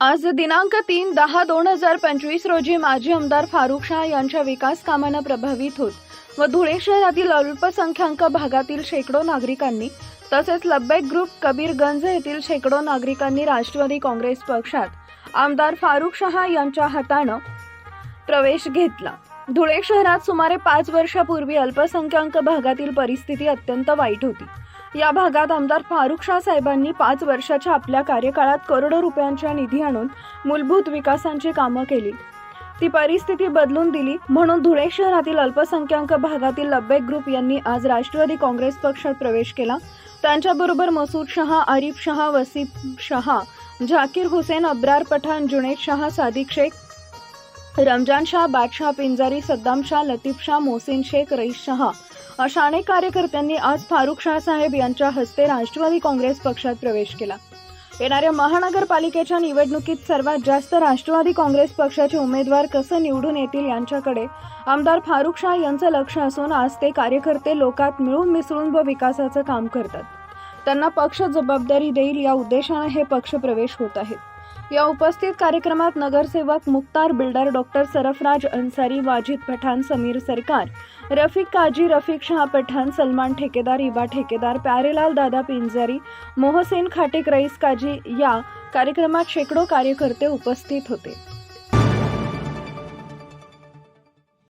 आज दिनांक तीन दहा दोन हजार पंचवीस रोजी माजी आमदार फारुख शाह यांच्या विकास कामानं प्रभावित होत. व धुळे शहरातील अल्पसंख्याक भागातील शेकडो नागरिकांनी तसेच लब्बेक ग्रुप कबीरगंज येथील शेकडो नागरिकांनी राष्ट्रवादी काँग्रेस पक्षात आमदार फारुख शहा यांच्या हातानं प्रवेश घेतला. धुळे शहरात सुमारे पाच वर्षापूर्वी अल्पसंख्याक भागातील परिस्थिती अत्यंत वाईट होती. या भागात आमदार फारुख शाह साहेबांनी पाच वर्षाच्या आपल्या कार्यकाळात करोडो रुपयांच्या निधी आणून मूलभूत विकासांची कामं केली. ती परिस्थिती बदलून दिली म्हणून धुळे शहरातील अल्पसंख्याक भागातील लब्बेक ग्रुप यांनी आज राष्ट्रवादी काँग्रेस पक्षात प्रवेश केला. त्यांच्याबरोबर मसूद शहा आरिफ शहा वसीफ शहा झाकीर हुसेन अब्रार पठाण जुनेद शहा सादिक शेख रमजान शाह बादशाह पिंजारी सद्दाम शाह लतीफ शाह मोहसिन शेख रईस शहा अशा अनेक कार्यकर्त्यांनी आज फारुख शाह साहेब यांच्या हस्ते राष्ट्रवादी काँग्रेस पक्षात प्रवेश केला. येणाऱ्या महानगरपालिकेच्या निवडणुकीत सर्वात जास्त राष्ट्रवादी काँग्रेस पक्षाचे उमेदवार कसं निवडून येतील यांच्याकडे आमदार फारुख शाह यांचं लक्ष असून आज ते कार्यकर्ते लोकात मिळून मिसळून व विकासाचं काम करतात. त्यांना पक्ष जबाबदारी देईल या उद्देशाने हे पक्ष प्रवेश होत आहेत या उपस्थित कार्यक्रमात नगरसेवक मुक्तार बिल्डर डॉक्टर सरफराज अन्सारी वाजिद पठाण समीर सरकार रफिक काजी रफिक शाह पठाण सलमान ठेकेदार इबा ठेकेदार प्यारेलाल दादा पिंजारी मोहसेन खाटेक रईस काजी या कार्यक्रमात शेकडो कार्यकर्ते उपस्थित होते.